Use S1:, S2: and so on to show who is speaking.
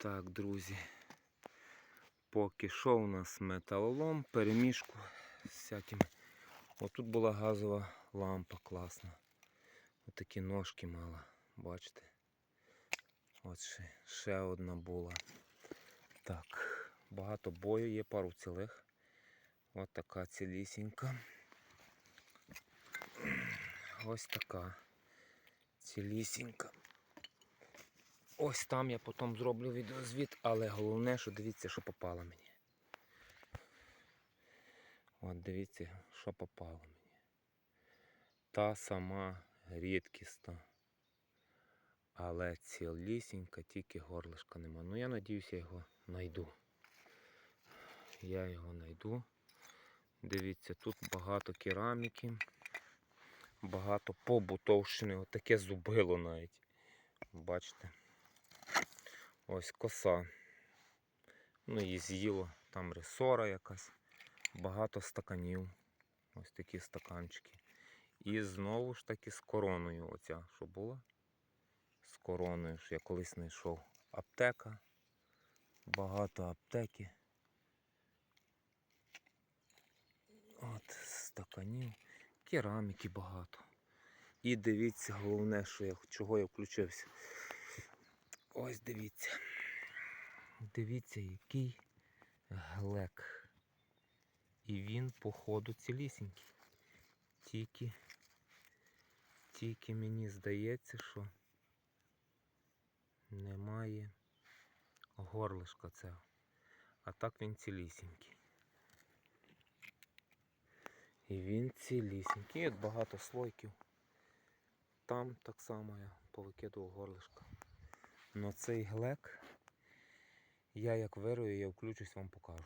S1: Так, друзі. Поки що у нас металолом, перемішку з всякими. Отут була газова лампа класна. Отакі ножки мала, бачите? От ще, ще одна була. Так, багато бою є, пару цілих. От така цілісінька. Ось така. Цілісінька. Ось там я потім зроблю відеозвіт, але головне, що дивіться, що попало мені. От дивіться, що попало мені. Та сама рідкісна. Але цілісінька, тільки горлишка нема. Ну я надіюся, я його знайду. Я його знайду. Дивіться, тут багато кераміки, багато побутовщини, отаке зубило навіть. Бачите? Ось коса. Ну, її з'їло, там ресора якась, багато стаканів. Ось такі стаканчики. І знову ж таки з короною оця, що була. З короною, що я колись знайшов. Аптека. Багато аптеки. От, стаканів, кераміки багато. І дивіться, головне, що я, чого я включився. Ось дивіться. Дивіться, який глек. І він, походу, цілісінький. Тільки, тільки мені здається, що немає горлишка цього. А так він цілісінький. І він цілісінький. От багато слойків. Там так само я повикидував горлишка. Но цей глек, я як вирую, я включусь, вам покажу.